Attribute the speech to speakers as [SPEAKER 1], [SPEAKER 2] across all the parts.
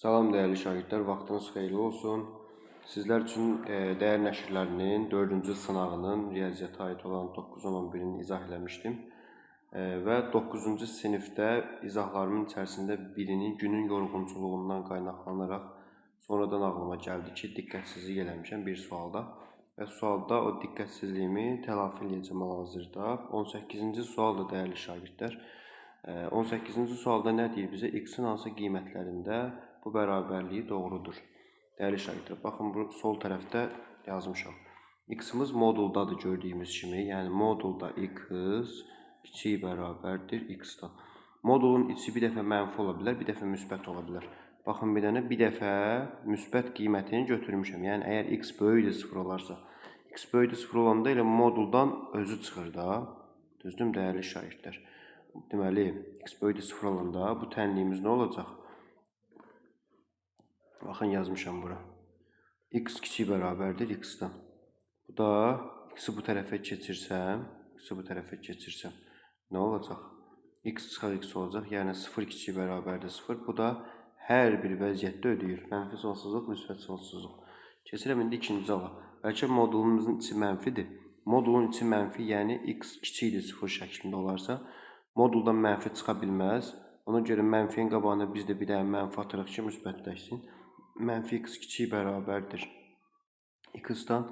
[SPEAKER 1] Salam dəyərli şagirdlər, vaxtınız xeyirli olsun. Sizlər üçün e, dəyər nəşrlərinin 4-cü sınağının riyaziyyata aid olan 9-11-ini izah eləmişdim. E, və 9-cu sinifdə izahlarımın içərisində birinin günün yorğunçuluğundan qaynaqlanaraq sonradan ağlıma gəldi ki, diqqətsizlik eləmişəm bir sualda. Və sualda o diqqətsizliyimi telafi eləyəcəm hal-hazırda. 18-ci sual da dəyərli şagirdlər. E, 18-ci sualda nə deyir bizə? X-in hansı qiymətlərində bu bərabərliyi doğrudur? Dəyərli şagirdlər, baxın bu sol tərəfdə yazmışam. X-imiz moduldadır gördüyümüz kimi. Yəni modulda x kiçik bərabərdir x-dan. Modulun içi bir dəfə mənfi ola bilər, bir dəfə müsbət ola bilər. Baxın bir dənə bir dəfə müsbət qiymətini götürmüşəm. Yəni əgər x böyükdür 0 olarsa, x böyükdür 0 olanda elə moduldan özü çıxır da. Düzdürmü dəyərli şagirdlər? Deməli, x böyükdür 0 olanda bu tənliyimiz nə olacaq? Baxın yazmışam bura. x kiçik bərabərdir x-dan. Bu da x-i bu tərəfə keçirsəm, x-i bu tərəfə keçirsəm nə olacaq? x çıxar x olacaq. Yəni 0 kiçik bərabərdir 0. Bu da hər bir vəziyyətdə ödəyir. Mənfi sonsuzluq, müsbət sonsuzluq. Keçirəm indi ikinci ala. Bəlkə modulumuzun içi mənfidir. Modulun içi mənfi, yəni x kiçikdir 0 şəklində olarsa, moduldan mənfi çıxa bilməz. Ona görə mənfiyin qabağına biz də bir dənə mənfi atırıq ki, müsbətləşsin. Mənfi x kiçik bərabərdir. x-dan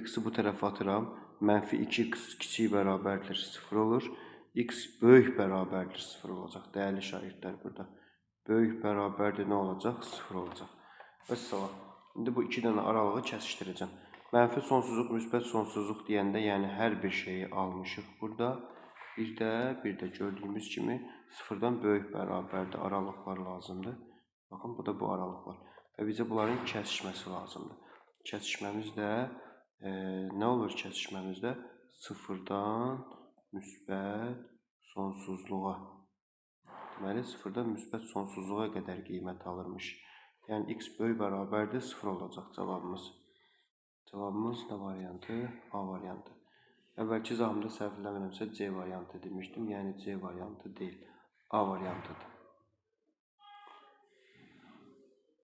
[SPEAKER 1] x-i bu tərəfə atıram. Mənfi 2x kiçik bərabərdir 0 olur. x böyük bərabərdir 0 olacaq. Dəyərli şagirdlər burada. Böyük bərabərdir nə olacaq? 0 olacaq. Vəssalam. İndi bu iki dənə aralığı kəsişdirəcəm. Mənfi sonsuzluq, müsbət sonsuzluq deyəndə, yəni hər bir şeyi almışıq burada. Bir də, bir də gördüyümüz kimi sıfırdan böyük bərabərdə aralıqlar lazımdır. Baxın, bu da bu aralıq var. Və bizə bunların kəsişməsi lazımdır. Kəsişməmiz də e, nə olur kəsişməmizdə? Sıfırdan müsbət sonsuzluğa. Deməli, sıfırdan müsbət sonsuzluğa qədər qiymət alırmış. Yəni, x böyük bərabərdir, sıfır olacaq cavabımız. Cavabımız nə variantı? A variantı. Əvvəlki izahımda səhv eləmirəmsə C variantı demişdim. Yəni, C variantı deyil, A variantıdır.